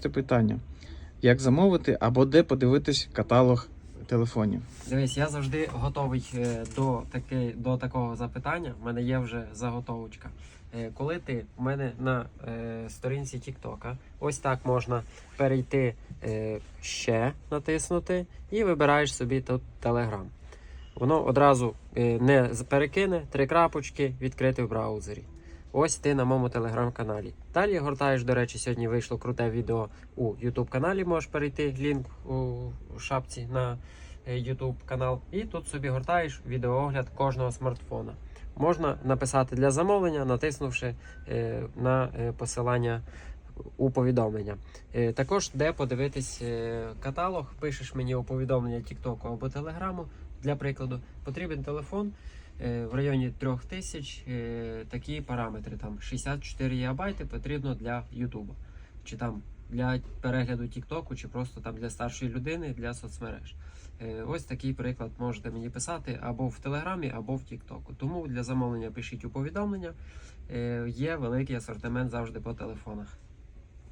Це питання: як замовити або де подивитись каталог телефонів? Дивись, я завжди готовий е, до, таки, до такого запитання. У мене є вже заготовочка. Е, Коли ти в мене на е, сторінці Тіктока, ось так можна перейти е, ще натиснути і вибираєш собі тут Telegram. Воно одразу е, не перекине три крапочки відкрити в браузері. Ось ти на моєму телеграм-каналі. Далі гортаєш, до речі, сьогодні вийшло круте відео у YouTube каналі. Можеш перейти лінк у шапці на е, YouTube канал. І тут собі гортаєш відеоогляд кожного смартфона. Можна написати для замовлення, натиснувши е, на е, посилання у повідомлення. Також де подивитись каталог, пишеш мені у повідомлення TikTok або Телеграму. Для прикладу, потрібен телефон в районі 3000, е, такі параметри, там 64 ГБ потрібно для YouTube. Чи там для перегляду TikTok, чи просто там для старшої людини, для соцмереж. Е, Ось такий приклад можете мені писати або в Телеграмі, або в Тіктоку. Тому для замовлення пишіть у повідомлення. Е, Є великий асортимент завжди по телефонах.